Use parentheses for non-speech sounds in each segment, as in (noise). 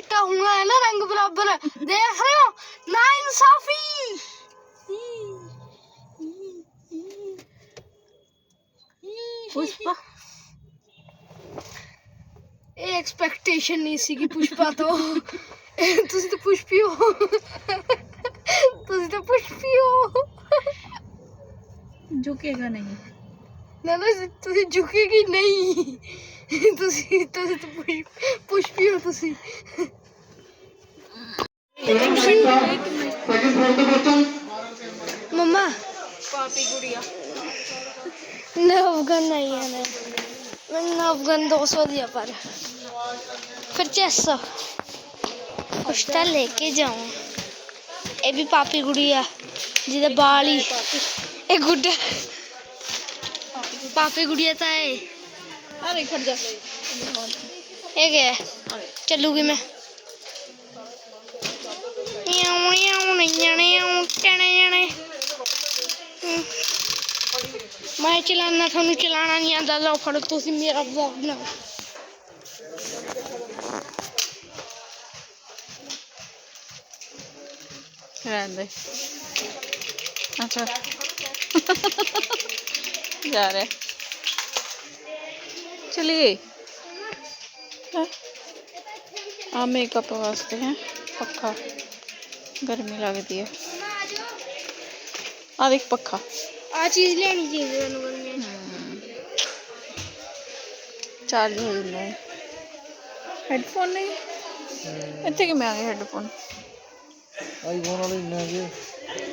चिट्टा हुआ है ना रंग बराबर। देख रहे हो? ना इंसाफी। पुष्पा। एक्सपेक्टेशन नहीं सी कि पुष्पा तो। तुझे तो पुष्पी हो। तुझे तो पुष्पी हो। झुकेगा नहीं। ना ना तुझे झुकेगी नहीं। (laughs) ਤੁਸੀਂ ਤੁਸੀਂ ਤਾਂ ਪੁਸ਼- ਪੁਸ਼ਪੀ ਹੋ ਤੁਸੀਂ ਮਮਾ ਪਾਪੀ ਗੁੜੀਆ ਨਵਗਨ ਨਹੀਂ ਹੈ ਨਾ ਮੈਂ ਨਵਗਨ 200 ਦਿਆ ਪਰ ਫਿਰ 600 ਕੁਛ ਤਾਂ ਲੈ ਕੇ ਜਾਉਂ ਇਹ ਵੀ ਪਾਪੀ ਕੁੜੀ ਆ ਜਿਹਦੇ ਬਾਲ ਹੀ ਇਹ ਗੁੱਡ ਪਾਪੀ ਗੁੜੀਆ ਤਾਂ ਇਹ हाँ, अरे खड़ जा। एक है, चलूगी मैं। हम्म। मैं चलाना, थानू चलाना नहीं आता। लो, फड़ो तुम मेरा ब्लॉग बना अच्छा। (laughs) जा रहे। ਚਲਿਏ ਆ ਮੇਕਅਪ ਵਾਸਤੇ ਹੈ ਪੱਖਾ ਗਰਮੀ ਲੱਗਦੀ ਹੈ ਆ ਦੇਖ ਪੱਖਾ ਆ ਚੀਜ਼ ਲੈਣੀ ਚੀਜ਼ ਮੈਨੂੰ ਗਰਮੀ ਚਾਲੂ ਹੋ ਗਿਆ ਹੈੱਡਫੋਨ ਨਹੀਂ ਇੱਥੇ ਕਿਵੇਂ ਆ ਗਏ ਹੈੱਡਫੋਨ ਆਈਫੋਨ ਵਾਲੇ ਇੰਨਾ ਜੇ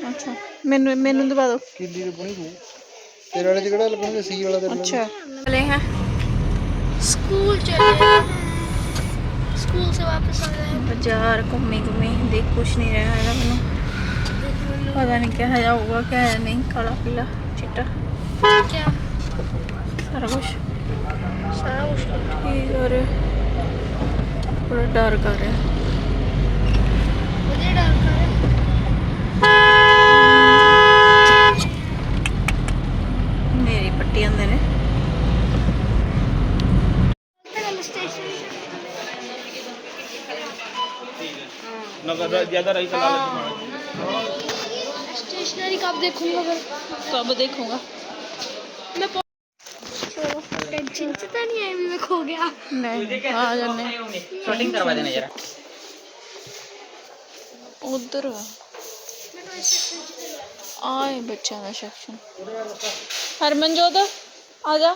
ਅੱਛਾ ਮੈਨੂੰ ਮੈਨੂੰ ਦਵਾ ਦਿਓ ਕਿੰਨੀ ਰੁਪਣੀ ਤੂੰ ਤੇਰੇ ਵਾਲੇ ਚ ਕਿਹੜਾ ਲੱਗਣਗੇ ਸੀ ਵਾਲਾ ਤੇਰੇ ਅੱਛਾ ਲੈ ਹਾਂ स्कूल चले हैं। स्कूल से वापस आ गए हैं। बाजार घूमी घूमी देख कुछ नहीं रहा है मैंने पता नहीं क्या है होगा क्या है नहीं काला पीला चिट्टा क्या सारा कुछ सारा मुश्किल ठीक और बड़ा डर कर रहा है मुझे डर स्टेशनरी कब देखूँगा फिर? कब देखूँगा? मैं टेंशन से तो नहीं है अभी मैं खो गया। नहीं आ जाने? शूटिंग करवा देना जरा। उधर आए बच्चों का सेक्शन हरमनजोत आ जा।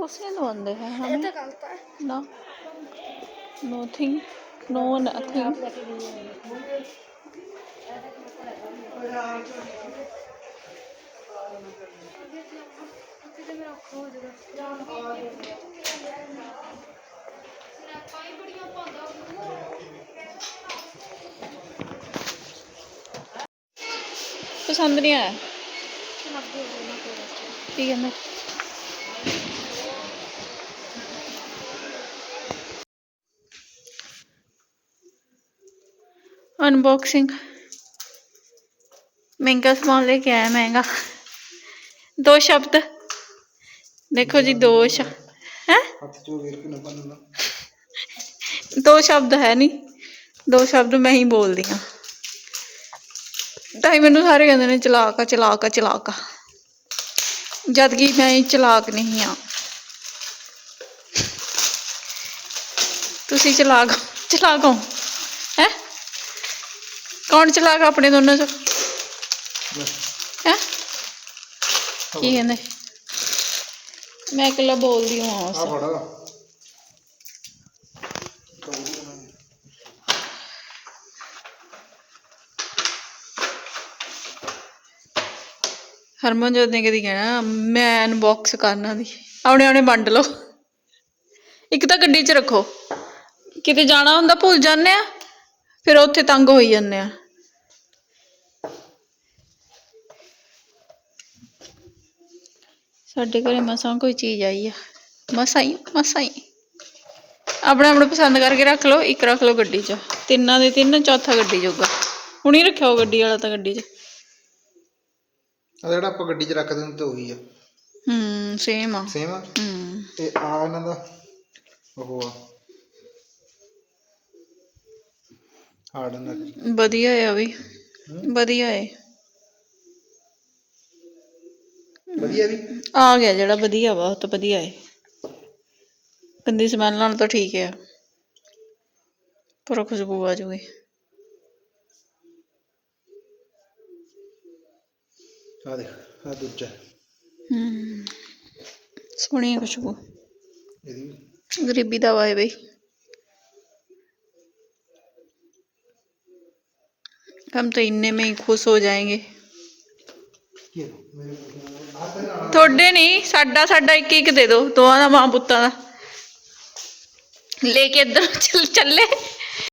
ਉਸੇ ਨੂੰ ਆਂਦੇ ਹੈ ਹਾਂ ਇਹ ਤਾਂ ਗਲਤ ਹੈ। ਨਾ। ਨੋਥਿੰਗ ਨੋ ਨਥਿੰਗ ਪਸੰਦ ਨਹੀਂ ਆਇਆ? ਕੀ ਕਹਿੰਦਾ? ਅਨਬਾਕਸਿੰਗ ਮਹਿੰਗਾ ਸਮਾਨ ਲੈ ਕੇ ਆਇਆ ਮਹਿੰਗਾ। ਦੋ ਸ਼ਬਦ। ਦੇਖੋ ਜੀ ਦੋ ਸ਼ ਹੈ? ਹੱਥ ਚੋਂ ਵੇਰ ਕੇ ਨਾ ਬੰਨਣਾ ਦੋ ਸ਼ਬਦ ਹੈ ਨਹੀਂ ਦੋ ਸ਼ਬਦ ਮੈਂ ਹੀ ਬੋਲਦੀ ਹਾਂ। ਤਾਂ ਹੀ ਮੈਨੂੰ ਸਾਰੇ ਕਹਿੰਦੇ ਨੇ ਚਲਾਕ ਆ ਚਲਾਕ ਆ ਚਲਾਕ ਆ। ਜਦ ਕਿ ਮੈਂ ਚਲਾਕ ਨਹੀਂ ਆ ਤੁਸੀਂ ਚਲਾਕ ਚਲਾਕ ਹੈ। ਕੌਣ ਚਲਾਕ ਆਪਣੇ ਦੋਨਾਂ ਚੋਂ? ਹੈ? ਕੀ ਕਹਿੰਦੇ? ਮੈਂ ਇਕੱਲਾ ਬੋਲਦੀ ਹਾਂ ਆ ਫੜਾ। ਹਰਮਨਜੋਤ ਨੇ ਕਦੀ ਕਹਿਣਾ ਮੈਂ ਅਨਬਾਕਸ ਕਰਨਾ ਦੀ ਆਉਣੇ ਆਉਣੇ ਵੰਡ ਲਓ। ਇੱਕ ਤਾਂ ਗੱਡੀ 'ਚ ਰੱਖੋ। ਕਿਤੇ ਜਾਣਾ ਹੁੰਦਾ ਭੁੱਲ ਜਾਂਦੇ ਆ ਫਿਰ ਉੱਥੇ ਤੰਗ ਹੋਈ ਜਾਂਦੇ ਆ। ਸਾਡੇ ਘਰੇ ਮਸਾਂ ਕੋਈ ਚੀਜ਼ ਆਈ ਆ। ਮਸਾਂ ਹੀ ਮਸਾਂ ਹੀ। ਆਪਣੇ ਆਪਣੇ ਪਸੰਦ ਕਰਕੇ ਰੱਖ ਲਓ ਇੱਕ ਰੱਖ ਲਓ ਗੱਡੀ 'ਚ। ਤਿੰਨਾਂ ਦੇ ਤਿੰਨ ਚੌਥਾ ਗੱਡੀ ਜੋਗਾ ਹੁਣੀ ਰੱਖਿਓ ਗੱਡੀ ਵਾਲਾ ਤਾਂ ਗੱਡੀ 'ਚ। ਆ ਜਿਹੜਾ ਆਪਾਂ ਗੱਡੀ 'ਚ ਰੱਖਦੇ ਹੁੰਦੇ ਤੇ ਉਹੀ ਆ। ਹੂੰ ਸੇਮ ਆ। ਸੇਮ ਆ? ਹੂੰ। ਤੇ ਆ ਇਹਨਾਂ ਦਾ ਉਹ ਆ। ਹਾਰਡਨਰ ਵਧੀਆ ਆ ਵੀ। ਵਧੀਆ ਹੈ ਵਧੀਆ ਵੀ। ਆ ਗਿਆ ਜਿਹੜਾ ਵਧੀਆ ਵਾ ਉਹ ਤਾਂ ਵਧੀਆ ਹੈ ਗੰਦੀ ਸਮੈਲ ਨਾਲ ਤਾਂ ਠੀਕ ਹੈ ਪਰ ਖੁਸ਼ਬੂ ਆ ਜੂਗੀ ਆ ਦੇਖ ਆ ਦੂਜਾ ਹੂੰ ਸੋਹਣੀ ਹੈ ਖੁਸ਼ਬੂ ਇਹਦੀ ਵੀ ਗਰੀਬੀ ਦਾ ਵਾਏ ਬਈ हम तो इनने में ही खुश हो जाएंगे ਕੀ ਹੈ ਮੇਰੇ ਆ ਤਾਂ ਨਾਲ ਤੁਹਾਡੇ ਨਹੀਂ ਸਾਡਾ ਸਾਡਾ ਇੱਕ ਇੱਕ ਦੇ ਦਿਓ ਦੋਵਾਂ ਦਾ ਮਾਂ ਪੁੱਤਾਂ ਦਾ। ਲੈ ਕੇ ਇੱਧਰ ਚੱਲ, ਚੱਲੇ।